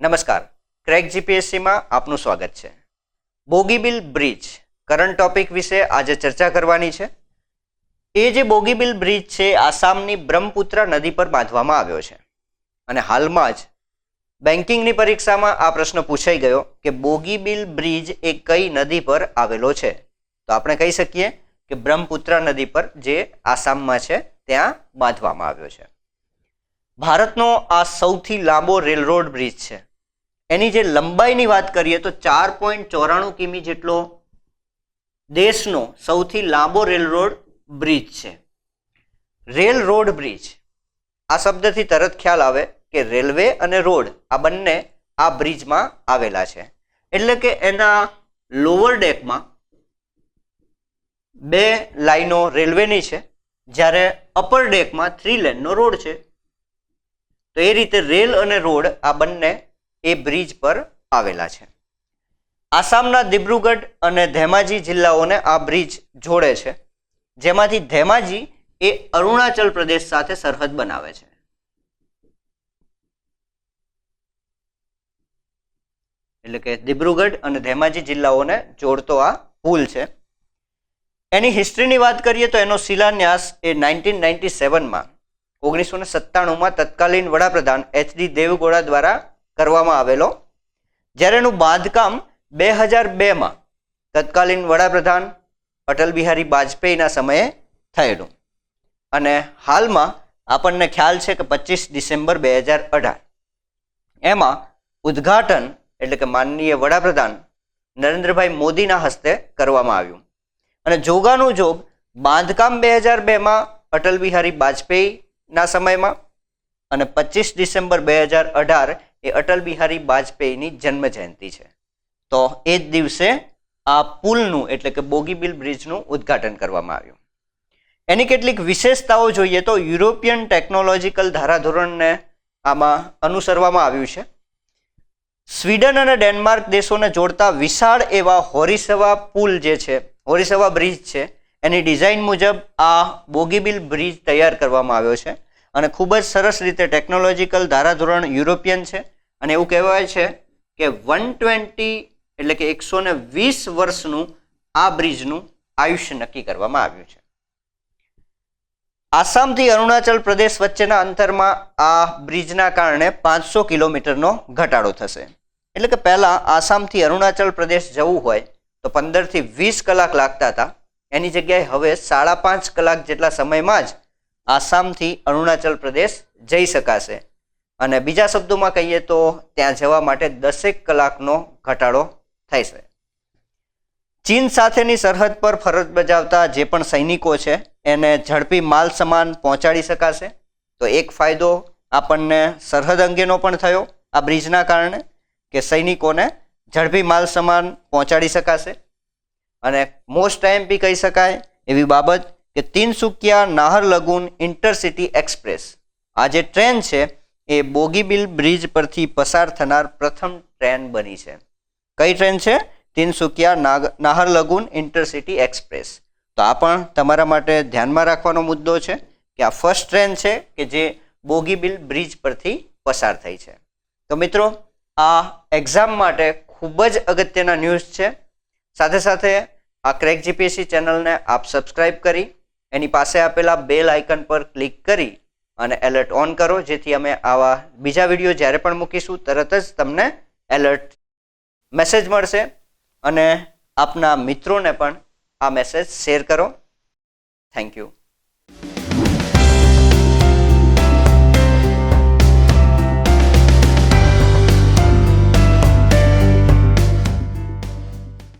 નમસ્કાર. ક્રેક જીપીએસસીમાં આપનું સ્વાગત છે. બોગીબિલ બ્રિજ કરંટ ટોપિક વિશે આજે ચર્ચા કરવાની છે. એ જે બોગીબિલ બ્રિજ છે, આસામની બ્રહ્મપુત્ર નદી પર બાંધવામાં આવ્યો છે. અને હાલમાં જ બેન્કિંગની પરીક્ષામાં આ પ્રશ્ન પૂછાઈ ગયો કે બોગીબિલ બ્રિજ એ કઈ નદી પર આવેલો છે? તો આપણે કહી શકીએ કે બ્રહ્મપુત્ર નદી પર જે આસામમાં છે, ત્યાં બાંધવામાં આવ્યો છે. ભારતનો આ સૌથી લાંબો રેલ રોડ બ્રિજ છે. એની જે લંબાઈની વાત કરીએ તો ચાર પોઈન્ટ ચોરાણું કિમી જેટલો દેશનો સૌથી લાંબો રેલ રોડ બ્રિજ છે. Rail road bridge. આ શબ્દથી તરત ખ્યાલ આવે કે રેલવે અને રોડ આ બંને આ બ્રિજમાં આવેલા છે. એટલે કે એના લોવર ડેકમાં બે લાઈનો રેલવેની છે. જ્યારે અપર ડેકમાં થ્રી લેનનો રોડ છે. તો એ રીતે રેલ અને રોડ આ બંને એ બ્રિજ પર આવેલા છે. આસામના દિબ્રુગઢ અને ધેમાજી જિલ્લાઓને આ બ્રિજ જોડે છે. જેમાંથી ધેમાજી એ અરુણાચલ પ્રદેશ સાથે સરહદ બનાવે છે. એટલે કે દિબ્રુગઢ અને ધેમાજી જિલ્લાઓને જોડતો આ પુલ છે. એની હિસ્ટ્રીની વાત કરીએ તો એનો શિલાન્યાસ એ નાઇન્ટીન નાઇન્ટી સેવનમાં, ઓગણીસો સત્તાણુંમાં તત્કાલીન વડાપ્રધાન એચડી દેવગોડા દ્વારા કરવામાં આવેલો. જ્યારે એનું બાંધકામ બે હજાર બેમાં તત્કાલીન વડાપ્રધાન અટલ બિહારી વાજપેયીના સમયે થયેલું. અને હાલમાં આપણને ખ્યાલ છે કે પચીસ ડિસેમ્બર બે હજાર અઢાર. એમાં ઉદ્ઘાટન એટલે કે માનનીય વડાપ્રધાન નરેન્દ્રભાઈ મોદીના હસ્તે કરવામાં આવ્યું. અને જોગાનું જોગ બાંધકામ બે હજાર બેમાં અટલ બિહારી વાજપેયીના સમયમાં અને પચીસ ડિસેમ્બર બે હજાર અઢાર એ અટલ બિહારી વાજપેયીની જન્મ જયંતિ છે. તો એ જ દિવસે આ પુલનું એટલે કે બોગીબિલ બ્રિજનું ઉદ્ઘાટન કરવામાં આવ્યું. એની કેટલીક વિશેષતાઓ જોઈએ તો યુરોપિયન ટેકનોલોજીકલ ધારાધોરણને આમાં અનુસરવામાં આવ્યું છે. સ્વીડન અને ડેનમાર્ક દેશોને જોડતા વિશાળ એવા હોરિસવા પુલ જે છે, હોરિસવા બ્રિજ છે, એની ડિઝાઇન મુજબ આ બોગીબિલ બ્રિજ તૈયાર કરવામાં આવ્યો છે. અને ખૂબ જ સરસ રીતે ટેકનોલોજીકલ ધારાધોરણ યુરોપિયન છે. અને એવું કહેવાય છે કે વન ટ્વેન્ટી એટલે કે એકસો ને વીસ વર્ષનું આ બ્રિજનું આયુષ્ય નક્કી કરવામાં આવ્યું છે. આસામથી અરુણાચલ પ્રદેશ વચ્ચેના અંતરમાં આ બ્રિજના કારણે પાંચસો કિલોમીટરનો ઘટાડો થશે. એટલે કે પહેલાં આસામથી અરુણાચલ પ્રદેશ જવું હોય તો પંદરથી વીસ કલાક લાગતા હતા. એની જગ્યાએ હવે સાડા પાંચ કલાક જેટલા સમયમાં જ આસામથી અરુણાચલ પ્રદેશ જઈ શકાશે. અને બીજા શબ્દોમાં કહીએ તો ત્યાં જવા માટે દસેક કલાકનો ઘટાડો થશે ચીન સાથેની સરહદ પર ફરજ બજાવતા જે પણ સૈનિકો છે, એને ઝડપી માલ સામાન પહોંચાડી શકાશે. તો એક ફાયદો આપણને સરહદ અંગેનો પણ થયો, આ બ્રિજના કારણે, કે સૈનિકોને ઝડપી માલ સામાન પહોંચાડી શકાશે. અને મોસ્ટ ટાઈમ બી કહી શકાય, એવી બાબત કે તિનસુકિયા નાહરલગુન ઇન્ટરસિટી એક્સપ્રેસ. આ જે ટ્રેન છે, એ બોગીબિલ બ્રિજ પરથી પસાર થનાર પ્રથમ ટ્રેન બની છે. કઈ ટ્રેન છે? તિનસુકિયા નાગ નાહરલગુન ઇન્ટરસિટી એક્સપ્રેસ. તો આ પણ તમારા માટે ધ્યાનમાં રાખવાનો મુદ્દો છે કે આ ફર્સ્ટ ટ્રેન છે કે જે બોગીબિલ બ્રિજ પરથી પસાર થઈ છે. તો મિત્રો, આ એક્ઝામ માટે ખૂબ જ અગત્યના ન્યૂઝ છે. સાથે સાથે આ ક્રેક જીપીએસસી ચેનલને આપ સબસ્ક્રાઈબ કરી એની પાસે આપેલા બેલ આઇકન પર ક્લિક કરી અને એલર્ટ ઓન કરો, જેથી અમે આવા બીજા વીડિયો જ્યારે પણ મૂકીશું, તરત જ તમને એલર્ટ મેસેજ મળશે. અને આપના મિત્રોને પણ આ મેસેજ શેર કરો. Thank you